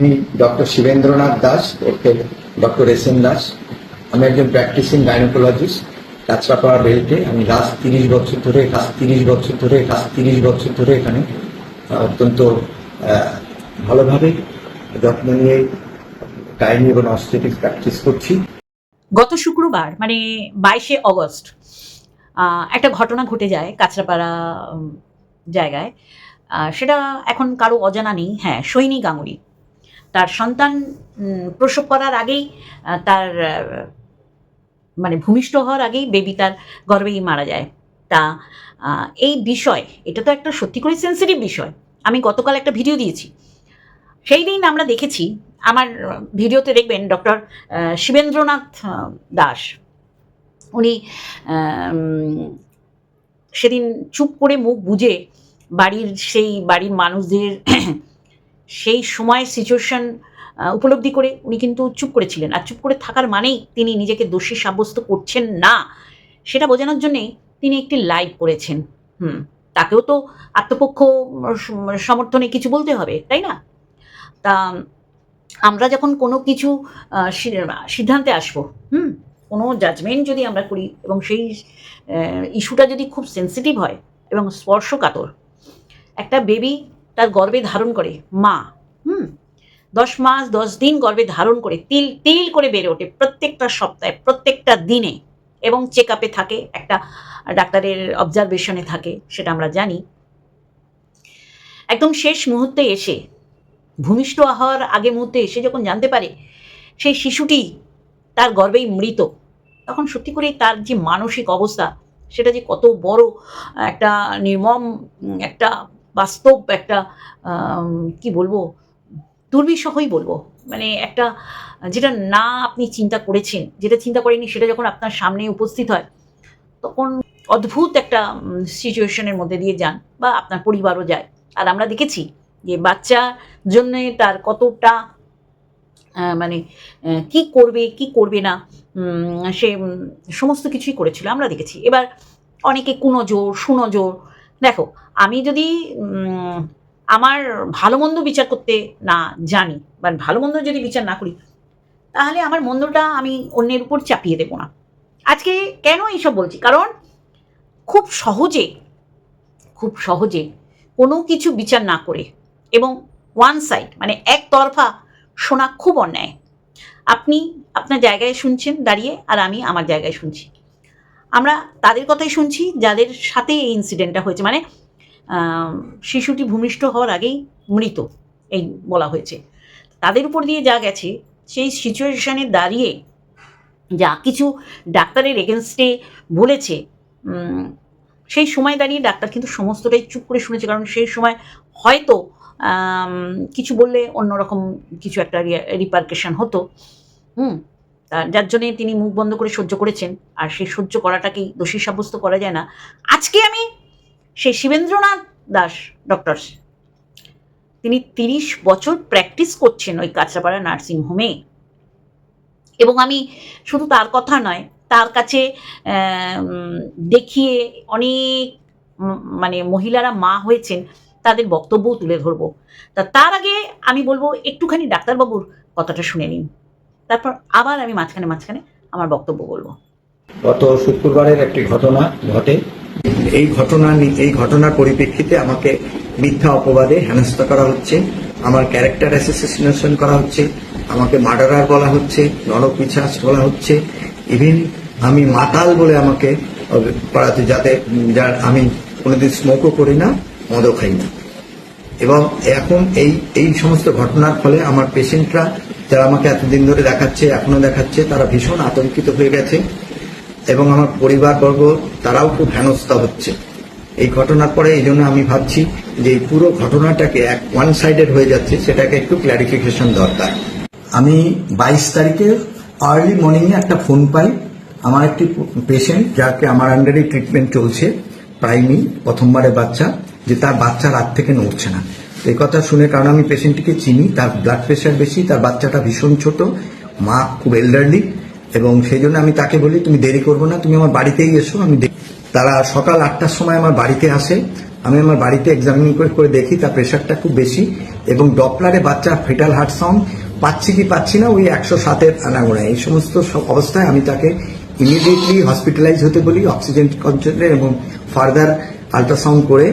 আমি doctor Shibendranath Das, okay doctor S N Das, আমি একজন প্র্যাকটিসিং গাইনোকোলজিস্ট, কাঁচরাপাড়া বেল্টে, আমি লাস্ট তিরিশ বছর ধরে, লাস্ট তিরিশ বছর ধরে, লাস্ট তিরিশ বছর ধরে এখানে অত্যন্ত ভালোভাবে যত্ন নিয়ে গাইনি এবং অস্থেটিক প্র্যাকটিস করছি। গত শুক্রবার মানে বাইশে অগস্ট একটা ঘটনা ঘটে যায় কাঁচরাপাড়া জায়গায়। সেটা এখন কারও অজানা নেই। হ্যাঁ সৈনী গাঙ্গুলি। তার সন্তান প্রসব করার আগেই তার মানে ভূমিষ্ঠ হওয়ার আগেই বেবি তার গর্বেই মারা যায়। তা এই বিষয়, এটা তো একটা সত্যি করে সেন্সিটিভ বিষয়। আমি গতকাল একটা ভিডিও দিয়েছি। সেই দিন আমরা দেখেছি, আমার ভিডিওতে দেখবেন ডক্টর শিবেন্দ্রনাথ দাস। উনি সেদিন চুপ করে মুখ বুঝে বাড়ির সেই বাড়ির মানুষদের সেই সময় সিচুয়েশন উপলব্ধি করে উনি কিন্তু চুপ করেছিলেন। আর চুপ করে থাকার মানেই তিনি নিজেকে দোষী সাব্যস্ত করছেন না। সেটা বোঝানোর জন্যে তিনি একটি লাইভ করেছেন। হুম, তাকেও তো আত্মপক্ষ সমর্থনে কিছু বলতে হবে, তাই না? তা, আমরা যখন কোনো কিছু সিদ্ধান্তে আসব, হুম, কোনো জাজমেন্ট যদি আমরা করি এবং সেই ইস্যুটা যদি খুব সেন্সিটিভ হয় এবং স্পর্শকাতর, একটা বেবি তার গর্ভে ধারণ করে, মা। হুম? দশ মাস, দশ দিন গর্ভে ধারণ করে, তিল তিল করে বেড়ে ওঠে প্রত্যেকটা সপ্তাহে, প্রত্যেকটা দিনে। এবং চেক আপে থাকে, একটা ডাক্তারের অবজারভেশনে থাকে, সেটা আমরা জানি। একদম শেষ মুহূর্তে এসে, ভূমিষ্ঠ হওয়ার আগে মুহূর্তে এসে যখন জানতে পারে, সেই শিশুটি তার গর্ভেই মৃত, তখন সত্যি করেই তার যে মানসিক অবস্থা, সেটা যে কত বড় একটা নির্মম, একটা বাস্তব একটা কি বলব, দুর্বিষহই বলব। মানে একটা, যেটা না আপনি চিন্তা করেছেন, যেটা চিন্তা করেনি সেটা যখন আপনার সামনে উপস্থিত হয়, তখন অদ্ভুত একটা সিচুয়েশনের মধ্যে দিয়ে যান বা আপনার পরিবারও যায়। আর আমরা দেখেছি যে বাচ্চার জন্য তার কতটা মানে কি করবে কি করবে না সে সমস্ত কিছুই করেছিল, আমরা দেখেছি। এবার অনেকে কুনজোর, সুনজোর দেখো, আমি যদি আমার ভালো মন্দ বিচার করতে না জানি, বা ভালো মন্দ যদি বিচার না করি, তাহলে আমার মন্দটা আমি অন্যের উপর চাপিয়ে দেবো না। আজকে কেন এইসব বলছি? কারণ খুব সহজে খুব সহজে কোনো কিছু বিচার না করে এবং ওয়ান সাইড মানে একতরফা শোনা খুব অন্যায়। আপনি আপনার জায়গায় শুনছেন দাঁড়িয়ে, আর আমি আমার জায়গায় শুনছি। আমরা তাদের কথাই শুনছি, যাদের সাথে এই ইনসিডেন্টটা হয়েছে। মানে শিশুটি ভূমিষ্ঠ হওয়ার আগেই মৃত, এই বলা হয়েছে। তাদের উপর দিয়ে যা গেছে, সেই সিচুয়েশনে দাঁড়িয়ে যা কিছু ডাক্তারের এগেনস্টে বলেছে সেই সময় দাঁড়িয়ে ডাক্তার কিন্তু সমস্তটাই চুপ করে শুনেছে। কারণ সেই সময় হয়তো কিছু বললে অন্যরকম কিছু একটা রিপার্কেশন হতো। হুম যার জন্যে তিনি মুখ বন্ধ করে সহ্য করেছেন। আর সেই সহ্য করাটাকেই দোষী সাব্যস্ত করা যায় না। আজকে আমি সেই শিবেন্দ্রনাথ দাস ডক্টর তিনি তিরিশ বছর প্র্যাকটিস করছেন ওই কাঁচরাপাড়া নার্সিং হোমে এবং আমি শুধু তার কথা নয়, তার কাছে দেখিয়ে অনেক মানে মহিলারা মা হয়েছেন, তাদের বক্তব্যও তুলে ধরবো। তা তার আগে আমি বলব, একটুখানি ডাক্তারবাবুর কথাটা শুনে নিন। তারপর আবার আমি মাঝখানে মাঝখানে আমার বক্তব্য বলব। গত শুক্রবারের একটি ঘটনা ঘটে। এই ঘটনা এই ঘটনার পরিপ্রেক্ষিতে আমাকে মিথ্যা অপবাদে হেনস্থা করা হচ্ছে, আমার ক্যারেক্টার অ্যাসোসিয়েশন করা হচ্ছে, আমাকে মার্ডারার বলা হচ্ছে নরপিছাস বলা হচ্ছে। ইভিন আমি মাতাল বলে আমাকে পড়াতে যাতে, যার আমি কোনোদিন স্মোকও করি না, মদও খাই না। এবং এখন এই এই সমস্ত ঘটনার ফলে আমার পেশেন্টরা যারা আমাকে এতদিন ধরে দেখাচ্ছে, এখনও দেখাচ্ছে, তারা ভীষণ আতঙ্কিত হয়ে গেছে এবং আমার পরিবারবর্গ, তারাও খুব হেনস্থা হচ্ছে। এই ঘটনার পরে এই জন্য আমি ভাবছি যে পুরো ঘটনাটাকে এক ওয়ান সাইডেড হয়ে যাচ্ছে, সেটাকে একটু ক্ল্যারিফিকেশন দরকার। আমি বাইশ তারিখে আর্লি মর্নিংয়ে একটা ফোন পাই আমার একটি পেশেন্ট যাকে আমার আন্ডারে ট্রিটমেন্ট চলছে প্রাইমি প্রথমবারের বাচ্চা, যে তার বাচ্চা রাত থেকে নড়ছে না। এই কথা শুনে কারণ আমি পেশেন্টটিকে চিনি, তার ব্লাড প্রেশার বেশি, তার বাচ্চাটা ভীষণ ছোট, মা খুব এল্ডারলি এবং সেই জন্য আমি তাকে বলি, তুমি দেরি করব না, তুমি আমার বাড়িতেই এসো, আমি দেখ-" তারা সকাল আটটার সময় আমার বাড়িতে আসে, আমি আমার বাড়িতে এক্সামিনিং করে দেখি, তার প্রেশারটা খুব বেশি, এবং ডপলারে বাচ্চা ফেটাল হার্ট সাউন্ড পাচ্ছি কি পাচ্ছি না, ওই একশো সাতের আনাগোড়ায় এই সমস্ত অবস্থায় আমি তাকে ইমিডিয়েটলি হসপিটালাইজ হতে বলি অক্সিজেন কনসেন্ট্রেট এবং ফার্দার আল্ট্রাসাউন্ড করে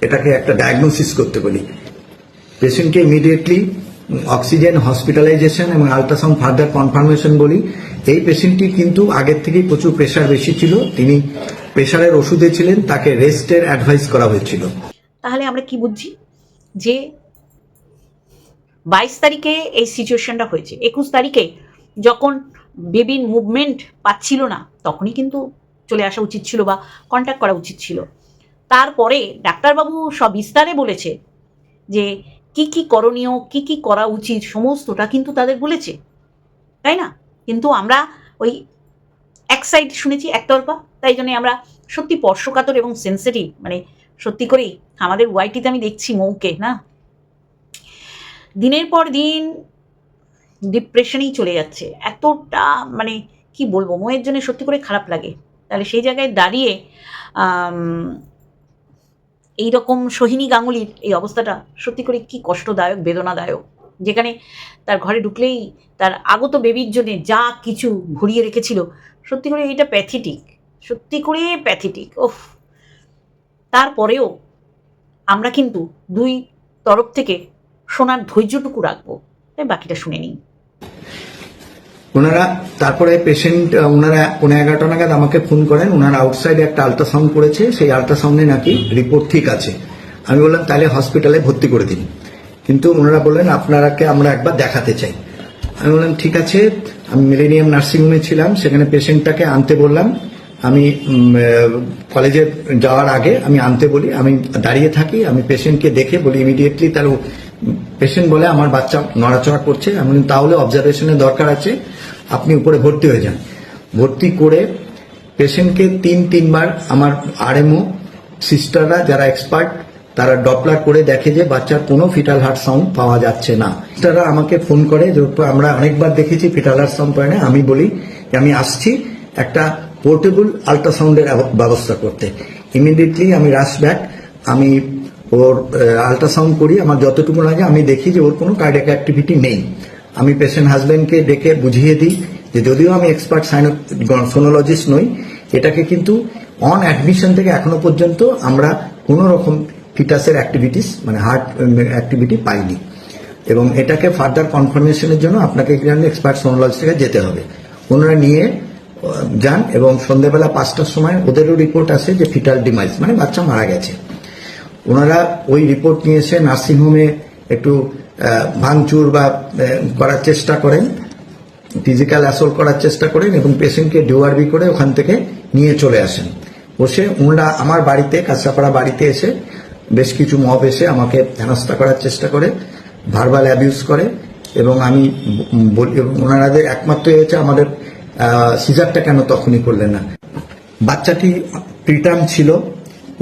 এটাকে একটা ডায়াগনোসিস করতে বলি। পেশেন্টকে ইমিডিয়েটলি অক্সিজেন হসপিটালাইজেশন এবং আলট্রাসাউন্ড ফার্দার কনফার্মেশন বলি। এই পেশেন্টটি কিন্তু আগের থেকেই প্রচুর প্রেশার বেশি ছিল। তিনি প্রেশারের ওষুধে ছিলেন, তাকে রেস্টের অ্যাডভাইস করা হয়েছিল। তাহলে আমরা কি বুঝছি? যে বাইশ তারিখে এই সিচুয়েশনটা হয়েছে। একুশ তারিখে যখন বেবির মুভমেন্ট পাচ্ছিল না, তখনই কিন্তু চলে আসা উচিত ছিল বা কন্ট্যাক্ট করা উচিত ছিল। তারপরে ডাক্তারবাবু সব বিস্তারে বলেছে যে কি কি করণীয়, কি কি করা উচিত, সমস্তটা কিন্তু তাদের বলেছে। তাই না? কিন্তু আমরা ওই এক সাইড শুনেছি একতরফা, তাই জন্য আমরা সত্যি স্পর্শকাতর এবং সেন্সিটিভ মানে সত্যি করেই আমাদের ওয়াইটিতে আমি দেখছি মৌকে, না? দিনের পর দিন ডিপ্রেশনেই চলে যাচ্ছে। এতটা মানে কি বলব, ময়ের জন্য সত্যি করে খারাপ লাগে। তাহলে সেই জায়গায় দাঁড়িয়ে এই রকম সোহিনী গাঙ্গুলির এই অবস্থাটা সত্যি করে কি কষ্টদায়ক, বেদনাদায়ক। যেখানে তার ঘরে ঢুকলেই তার আগত বেবির জন্য যা কিছু ভরিয়ে রেখেছিল, সত্যি করে এইটা প্যাথেটিক সত্যি করে প্যাথেটিক ওফ তারপরেও আমরা কিন্তু দুই তরফ থেকে শোনার ধৈর্যটুকু রাখব। তাই বাকিটা শুনে নিই। ওনারা তারপরে পেশেন্ট ওনারা পনেরো এগারোটা নাগাদ আমাকে ফোন করেন। ওনারা আউটসাইডে একটা আল্ট্রাসাউন্ড করেছে। সেই আলট্রাসাউন্ডে নাকি রিপোর্ট ঠিক আছে। আমি বললাম, তাহলে হসপিটালে ভর্তি করে দিন। কিন্তু ওনারা বললেন, আপনারাকে আমরা একবার দেখাতে চাই। আমি বললাম, ঠিক আছে। আমি মিলেনিয়াম নার্সিংহোমে ছিলাম। সেখানে পেশেন্টটাকে আনতে বললাম। আমি কলেজে যাওয়ার আগে আমি আনতে বলি। আমি দাঁড়িয়ে থাকি। আমি পেশেন্টকে দেখে বলি ইমিডিয়েটলি তার পেশেন্ট বলে আমার বাচ্চা নড়াচড়া করছে। আমি তাহলে অবজারভেশনের দরকার আছে। আপনি উপরে ভর্তি হয়ে যান। ভর্তি করে পেশেন্টকে তিন, তিনবার আমার আরএমও সিস্টাররা যারা এক্সপার্ট, তারা ডপলার করে দেখে যে বাচ্চার কোনো ফিটাল হার্ট সাউন্ড পাওয়া যাচ্ছে না। সিস্টাররা আমাকে ফোন করে আমরা অনেকবার দেখেছি ফিটাল হার্ট সাউন্ড পায় না, আমি বলি আমি আসছি একটা পোর্টেবল আল্ট্রাসাউন্ডের ব্যবস্থা করতে। ইমিডিয়েটলি আমি রাশ ব্যাক, আমি ওর আল্ট্রাসাউন্ড করি, আমার যতটুকু লাগে আমি দেখি যে ওর কোনো কার্ডিয়াক অ্যাক্টিভিটি নেই। আমি পেশেন্ট হাজব্যান্ডকে ডেকে বুঝিয়ে দিই যে যদিও আমি এক্সপার্ট সোনোলজিস্ট নই, এটাকে কিন্তু অন অ্যাডমিশন থেকে এখনও পর্যন্ত আমরা কোনো রকম ফিটাসের অ্যাক্টিভিটিস মানে হার্ট অ্যাক্টিভিটি পাইনি। এবং এটাকে ফার্দার কনফার্মেশনের জন্য আপনাকে এখানে এক্সপার্ট সোনোলজিস্ট থেকে যেতে হবে। ওনারা নিয়ে যান এবং সন্ধ্যেবেলা পাঁচটার সময় ওদেরও রিপোর্ট আসে যে ফিটাল ডিমাইজ মানে বাচ্চা মারা গেছে। ওনারা ওই রিপোর্ট নিয়ে এসে নার্সিংহোমে একটু ভাঙচুর বা করার চেষ্টা করেন ফিজিক্যাল অ্যাসল্ট করার চেষ্টা করেন এবং পেশেন্টকে ডিওআরবি করে ওখান থেকে নিয়ে চলে আসেন। বসে ওনারা আমার বাড়িতে, কাঁচরাপাড়া বাড়িতে এসে বেশ কিছু মব এসে আমাকে হেনস্থা করার চেষ্টা করে ভার্বাল অ্যাবিউজ করে এবং আমি ওনারাদের একমাত্র এ হচ্ছে আমাদের সিজারটা কেন তখনই করলেন না। বাচ্চাটি প্রিটার্ম ছিল,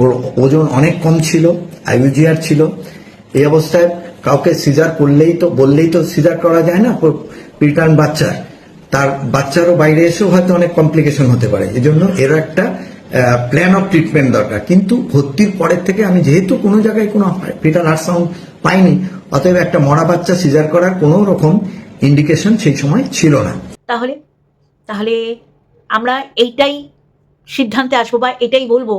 ওর ওজন অনেক কম ছিল আইউজিআর ছিল, এই অবস্থায় কাউকে সিজার করলেই তো, বললেই তো সিজার করা যায় না প্রিটার্ম বাচ্চার। তার বাচ্চারও বাইরে এসেও হয়তো অনেক কমপ্লিকেশন হতে পারে। এজন্য এর একটা প্ল্যান অফ ট্রিটমেন্ট দরকার। কিন্তু ভর্তির পরের থেকে আমি যেহেতু কোনো জায়গায় কোনো প্রিটার হার্ট সাউন্ড পাইনি, অতএব একটা মরা বাচ্চা সিজার করার কোনো রকম ইন্ডিকেশন সেই সময় ছিল না। তাহলে তাহলে আমরা এইটাই সিদ্ধান্তে আসব বা এটাই বলব,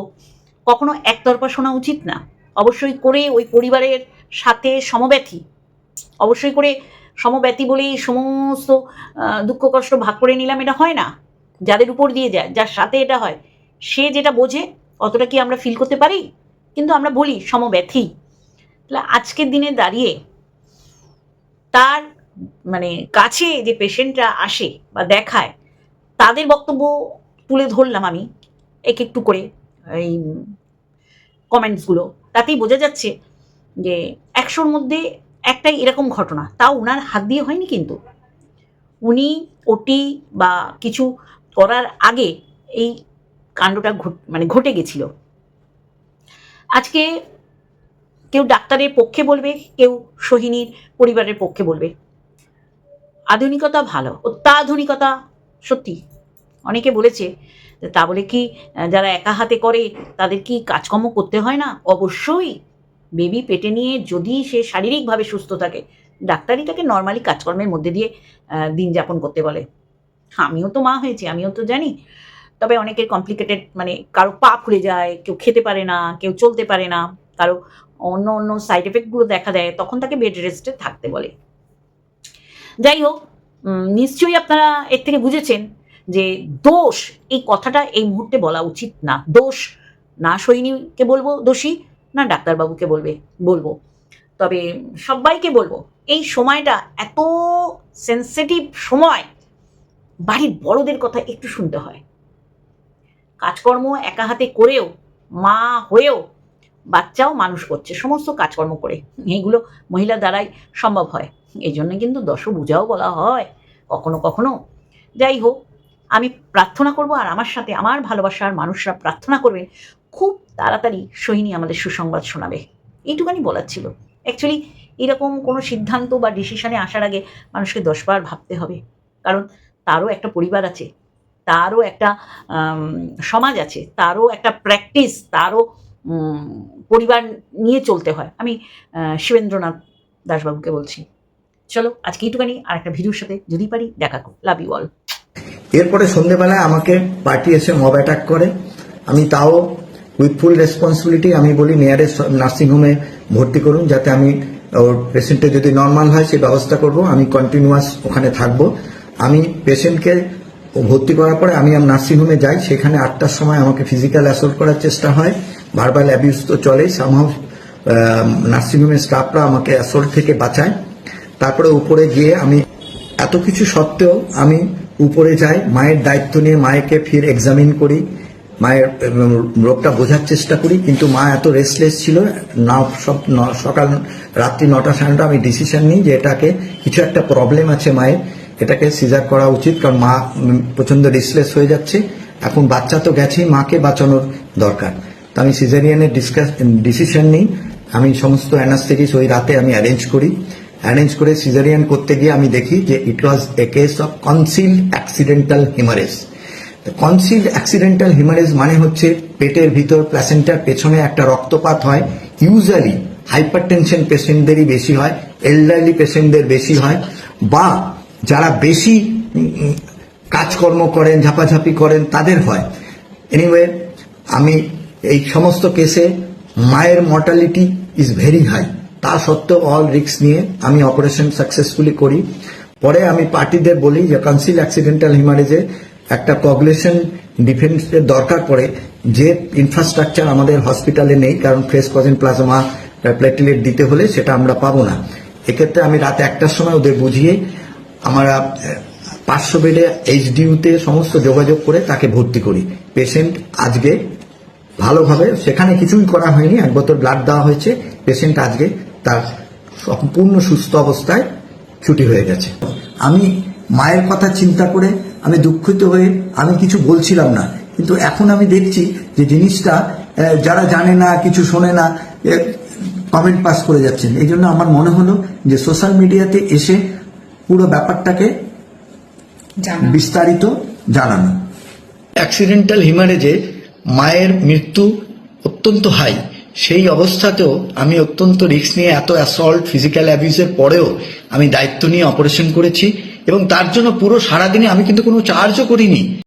কখনো একতরফা শোনা উচিত না। অবশ্যই করে ওই পরিবারের সাথে সমব্যথী। অবশ্যই করে সমব্যথী বলেই সমস্ত দুঃখ কষ্ট ভাগ করে নিলাম, এটা হয় না। যাদের উপর দিয়ে যায়, যার সাথে এটা হয়, সে যেটা বোঝে, অতটা কি আমরা ফিল করতে পারি? কিন্তু আমরা বলি সমব্যথী। তাহলে আজকের দিনে দাঁড়িয়ে তার মানে কাছে যে পেশেন্টরা আসে বা দেখায়, তাদের বক্তব্য তুলে ধরলাম আমি এক একটু করে, এই কমেন্টসগুলো তাতেই বোঝা যাচ্ছে যে একশোর মধ্যে একটাই এরকম ঘটনা। তাও ওনার হাত দিয়ে হয়নি কিন্তু। উনি ওটি বা কিছু করার আগে এই কাণ্ডটা মানে ঘটে গেছিল। আজকে কেউ ডাক্তারের পক্ষে বলবে, কেউ সোহিনীর পরিবারের পক্ষে বলবে। আধুনিকতা ভালো, অত্যাধুনিকতা সত্যি। অনেকে বলেছে তা বলে কি যারা একা হাতে করে তাদের কি কাজকর্ম করতে হয় না? অবশ্যই। বেবি পেটে নিয়ে যদি সে শারীরিকভাবে সুস্থ থাকে, ডাক্তারই তাকে নর্মালি কাজকর্মের মধ্যে দিয়ে দিন যাপন করতে বলে। আমিও তো মা হয়েছি, আমিও তো জানি। তবে অনেকের কমপ্লিকেটেড মানে কারও পা ফুলে যায়, কেউ খেতে পারে না, কেউ চলতে পারে না, কারও অন্য অন্য সাইড এফেক্টগুলো দেখা দেয়, তখন তাকে বেড রেস্টে থাকতে বলে। যাই হোক নিশ্চয়ই আপনারা এর থেকে বুঝেছেন যে দোষ এই কথাটা এই মুহূর্তে বলা উচিত না। দোষ না সৈনিককে বলব? দোষী না ডাক্তারবাবুকে বলবে, বলব। তবে সবাইকে বলব, এই সময়টা এত সেন্সিটিভ সময়, বাড়ির বড়দের কথা একটু শুনতে হয়। কাজকর্ম একা হাতে করেও, মা হয়েও বাচ্চাও মানুষ করছে, সমস্ত কাজকর্ম করে। এইগুলো মহিলা দ্বারাই সম্ভব হয়। এই জন্য কিন্তু দশভূজাও বলা হয়, কখনো কখনো। যাই হোক, আমি প্রার্থনা করব আর আমার সাথে আমার ভালোবাসার মানুষরা প্রার্থনা করবেন খুব তাড়াতাড়ি সোহিনী আমাদের সুসংবাদ শোনাবে। এইটুখানি বলার ছিল। অ্যাকচুয়ালি এরকম কোনো সিদ্ধান্ত বা ডিসিশনে আসার আগে মানুষকে দশবার ভাবতে হবে। কারণ তারও একটা পরিবার আছে, তারও একটা সমাজ আছে, তারও একটা প্র্যাকটিস তারও পরিবার নিয়ে চলতে হয়। আমি শিবেন্দ্রনাথ দাসবাবুকে বলছি, চলো, আজকে এইটুখানি। আর একটা ভিডিওর সাথে যদি পারি, দেখা করো। লাভ ইউ অল এরপরে সন্ধেবেলায় আমাকে পার্টি এসে মব অ্যাটাক করে। আমি তাও উইথ ফুল রেসপন্সিবিলিটি আমি বলি নিয়ারেস্ট নার্সিংহোমে ভর্তি করুন, যাতে আমি ওর পেশেন্টের যদি নর্মাল হয় সেই ব্যবস্থা করব। আমি কন্টিনিউয়াস ওখানে থাকব। আমি পেশেন্টকে ভর্তি করার পরে আমি আমার নার্সিংহোমে যাই। সেখানে আটটার সময় আমাকে ফিজিক্যাল অ্যাসল্ট করার চেষ্টা হয়। ভার্বাল অ্যাবিউজ তো চলেই। সামহাও নার্সিংহোমের স্টাফরা আমাকে অ্যাসল্ট থেকে বাঁচায়। তারপরে উপরে গিয়ে আমি এত কিছু সত্ত্বেও আমি উপরে যাই। মায়ের দায়িত্ব নিয়ে মায়েকে ফির এক্সামিন করি। মায়ের রোগটা বোঝার চেষ্টা করি কিন্তু মা এত রেস্টলেস ছিল না সব সকাল রাত্রি নটা সাড়ে আমি ডিসিশন নিই যে এটাকে কিছু একটা প্রবলেম আছে মায়ের এটাকে সিজার করা উচিত কারণ মা উম, প্রচণ্ড রেস্টলেস হয়ে যাচ্ছে। এখন বাচ্চা তো গেছেই মাকে বাঁচানোর দরকার। তো আমি সিজারিয়ানের ডিসকাস ডিসিশন নিই। আমি সমস্ত অ্যানাস্থেটিস ওই রাতে আমি অ্যারেঞ্জ করি। অ্যারেঞ্জ করে সিজারিয়ান করতে গিয়ে আমি দেখি যে it was a case of concealed accidental haemorrhage concealed accidental haemorrhage মানে হচ্ছে পেটের ভিতর প্ল্যাসেন্টার পেছনে একটা রক্তপাত হয়। ইউজুয়ালি হাইপার টেনশন পেশেন্টদেরই বেশি হয় এল্ডারলি পেশেন্টদের বেশি হয় বা যারা বেশি কাজকর্ম করেন, ঝাপাঝাপি করেন তাদের হয়। এনিওয়ে আমি এই সমস্ত কেসে মায়ের মর্টালিটি ইজ ভেরি হাই তা সত্ত্বেও অল রিস্ক নিয়ে আমি অপারেশন সাকসেসফুলি করি। পরে আমি পার্টিদের বলি যে কনসিল অ্যাক্সিডেন্টাল হিমারেজে একটা কগলেশন ডিফেন্সের দরকার পড়ে যে ইনফ্রাস্ট্রাকচার আমাদের হসপিটালে নেই, কারণ ফ্রেস কজেন প্লাজমা প্লেটিলেট দিতে হলে সেটা আমরা পাবো না। এক্ষেত্রে আমি রাত একটার সময় ওদের বুঝিয়ে আমরা পাঁচশো বেডে এইচডিউতে সমস্ত যোগাযোগ করে তাকে ভর্তি করি। পেশেন্ট আজকে ভালোভাবে, সেখানে কিছুই করা হয়নি, এক বোতল ব্লাড দেওয়া হয়েছে পেশেন্ট আজকে তার সম্পূর্ণ সুস্থ অবস্থায় ছুটি হয়ে গেছে। আমি মায়ের কথা চিন্তা করে আমি দুঃখিত হয়ে আমি কিছু বলছিলাম না। কিন্তু এখন আমি দেখছি যে জিনিসটা যারা জানে না কিছু শোনে না কমেন্ট পাস করে যাচ্ছেন। এই জন্য আমার মনে হলো যে সোশ্যাল মিডিয়াতে এসে পুরো ব্যাপারটাকে জানা বিস্তারিত জানানো। অ্যাক্সিডেন্টাল হিমারেজে মায়ের মৃত্যু অত্যন্ত হাই সেই অবস্থাতেও আমি অত্যন্ত রিস্ক নিয়ে এত অ্যাসল্ট ফিজিক্যাল অ্যাবিউজের পরেও আমি দায়িত্ব নিয়ে অপারেশন করেছি। এবং তার জন্য পুরো সারাদিনে আমি কিন্তু কোনো চার্জও করিনি।